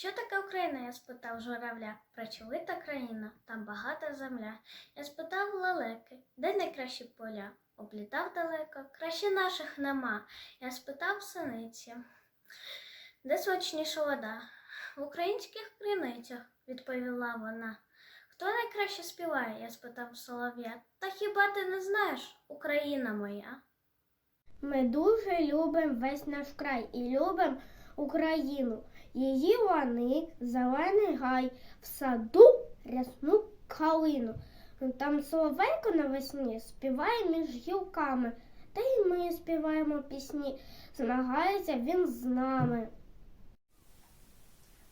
Що таке Україна? я спитав журавля. Працьовита країна, там багата земля. Я спитав лелеки, де найкращі поля? Облітав далеко, краще наших нема. Я спитав синиці, де смачніша вода? В українських криницях, відповіла вона. Хто найкраще співає? я спитав солов'я. Та хіба ти не знаєш, Україна моя? Ми дуже любимо весь наш край і любимо Україну. Її лани, зелений гай, в саду рясну калину. Там соловейко навесні співає між гілками, та й ми співаємо пісні. Змагається він з нами.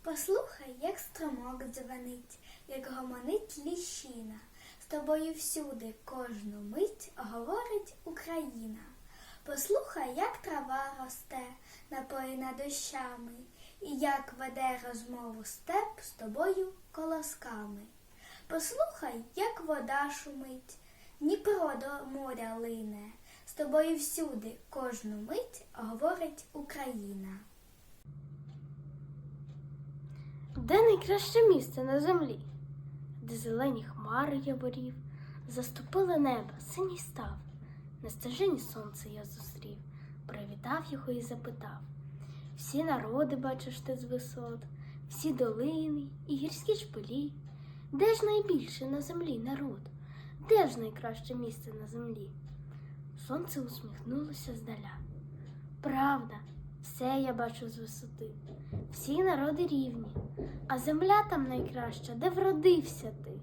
Послухай, як струмок дзвонить, як гомонить ліщина. З тобою всюди кожну мить говорить Україна. Послухай, як трава росте, напоїна дощами, і як веде розмову степ з тобою колосками. Послухай, як вода шумить, Дніпро до моря лине. З тобою всюди кожну мить говорить Україна. Де найкраще місце на землі, де зелені хмари яворів, заступили небо, синій став. На стежині сонце я зустрів, привітав його і запитав. Всі народи бачиш ти з висот, всі долини і гірські шпилі. Де ж найбільше на землі народ? Де ж найкраще місце на землі? Сонце усміхнулося здаля. Правда, все я бачу з висоти. Всі народи рівні, а земля там найкраща, де вродився ти.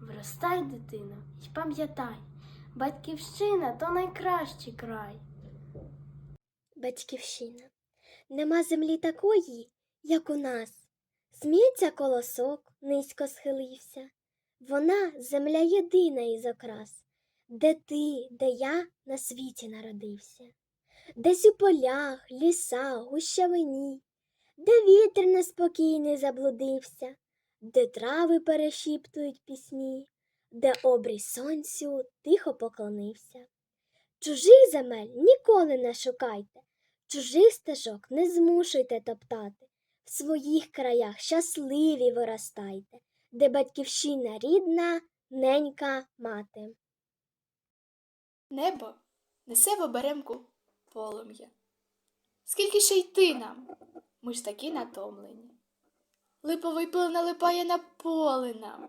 Виростай, дитино, й пам'ятай, батьківщина то найкращий край. Батьківщина. Нема землі такої, як у нас. Сміється колосок, низько схилився. Вона земля єдина із окрас, де ти, де я на світі народився. Десь у полях, лісах, гущавині, де вітер неспокійний заблудився, де трави перешіптують пісні, де обрій сонцю тихо поклонився. Чужих земель ніколи не шукайте, чужих стежок не змушуйте топтати. В своїх краях щасливі виростайте, де батьківщина рідна, ненька мати. Небо несе в оберемку полум'я. Скільки ще йти нам? Ми ж такі натомлені. Липовий пил налипає на поле нам.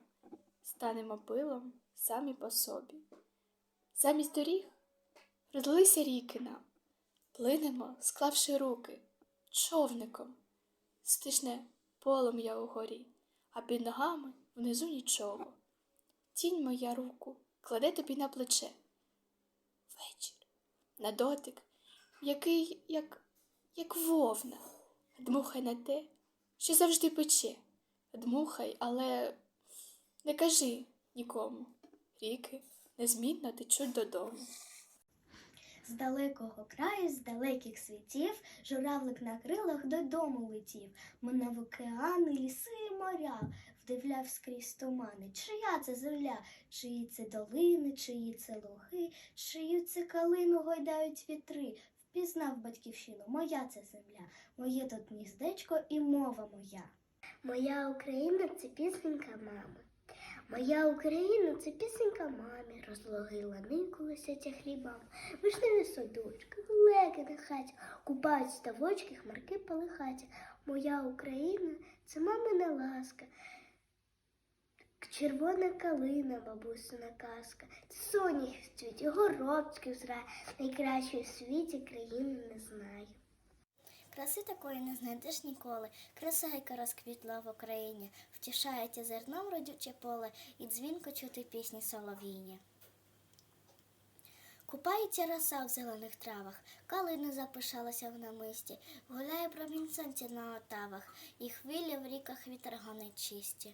Станемо пилом самі по собі. Замість доріг розлилися ріки нам. Плинемо, склавши руки, човником. Стишне полум'я угорі, а під ногами внизу нічого. Тінь моя руку кладе тобі на плече. Вечір, на дотик, який, як, як вовна, дмухай на те, що завжди пече. Дмухай, але не кажи нікому. Ріки незмінно течуть додому. З далекого краю, з далеких світів, журавлик на крилах додому летів, минав океани, ліси і моря, вдивляв скрізь тумани. Чия це земля, чиї це долини, чиї це луги, чию це калину гойдають вітри. Впізнав батьківщину, моя це земля, моє тут гніздечко і мова моя. Моя Україна це пісенька мами. Моя Україна це пісенька мамі, розлоги лани колосяться хлібам, вишневі садочки, леки на хаті, купають ставочки, хмарки полихаті. Моя Україна це мамина ласка, червона калина, бабусина казка, це соняхи в цвіті, горобчики взрає, найкращої в світі країни не знаю. Краси такої не знайдеш ніколи. Красайка розквітла в Україні, втішається зерном родюче поле і дзвінко чути пісні солов'їні. Купається роса в зелених травах, калина запишалася в намисті, гуляє промінь сонця на отавах, і хвилі в ріках вітер гонить чисті.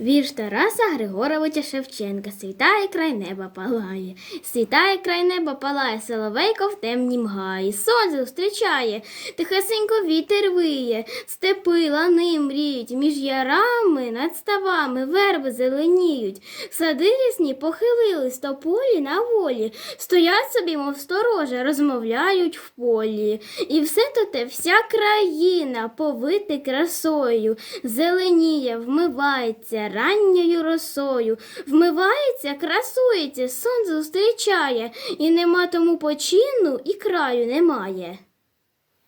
Вірш Тараса Григоровича Шевченка Світає край неба палає, світає край неба палає, соловейко в темнім гаї. Сонце зустрічає, тихесенько вітер виє, степи лани мріють, між ярами над ставами верби зеленіють. Сади рісні похилились, то полі на волі, стоять собі, мов сторожа, розмовляють в полі. І все то те, вся країна повити красою, зеленіє, вмивається ранньою росою, вмивається, красується, сонце зустрічає, і нема тому почину, і краю немає.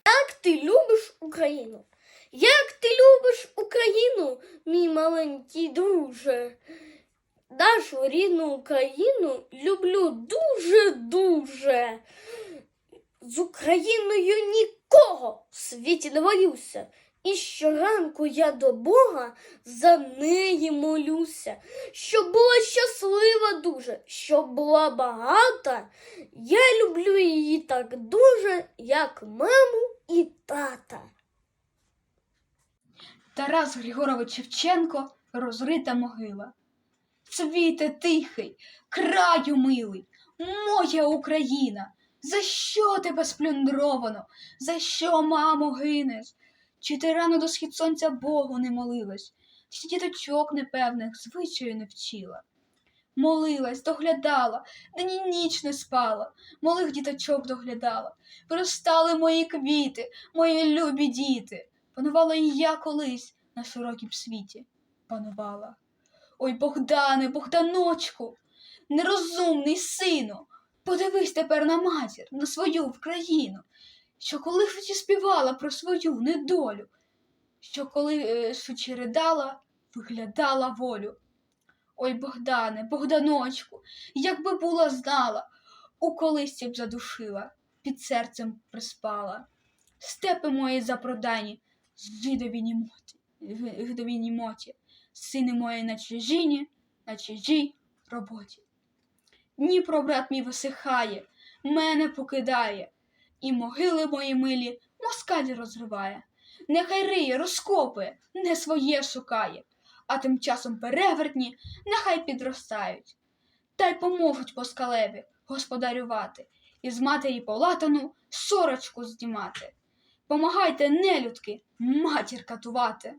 Як ти любиш Україну? Як ти любиш Україну, мій маленький друже? Нашу рідну Україну люблю дуже-дуже. З Україною нікого в світі не боюся. І щоранку я до Бога за неї молюся, щоб була щаслива дуже, щоб була багата. Я люблю її так дуже, як маму і тата. Тарас Григорович Шевченко розрита могила. Цвіте тихий, краю милий, моя Україна, за що тебе сплюндровано, за що, мамо, гинеш? Чи ти рано до схід сонця Богу не молилась, чи діточок непевних звичаю не вчила? Молилась, доглядала, день і ніч не спала, малих діточок доглядала, виростали мої квіти, мої любі діти. Панувала і я колись на широкім світі. Панувала. Ой, Богдане, Богданочку, нерозумний сину, подивись тепер на матір, на свою Вкраїну, що коли співала про свою недолю, що коли е, шучі ридала, виглядала волю. Ой, Богдане, Богданочку, якби була знала, у колисці б задушила, під серцем приспала. Степи мої запродані, жидові жидові німоті, сини мої на чужині, на чужій роботі. Дніпро, брат мій висихає, мене покидає, і могили мої милі москаль розриває. Нехай риє, розкопує, не своє шукає, а тим часом перевертні нехай підростають. Та й поможуть москалеві господарювати, і з матері полатану сорочку здімати. Помагайте, нелюдки, матір катувати.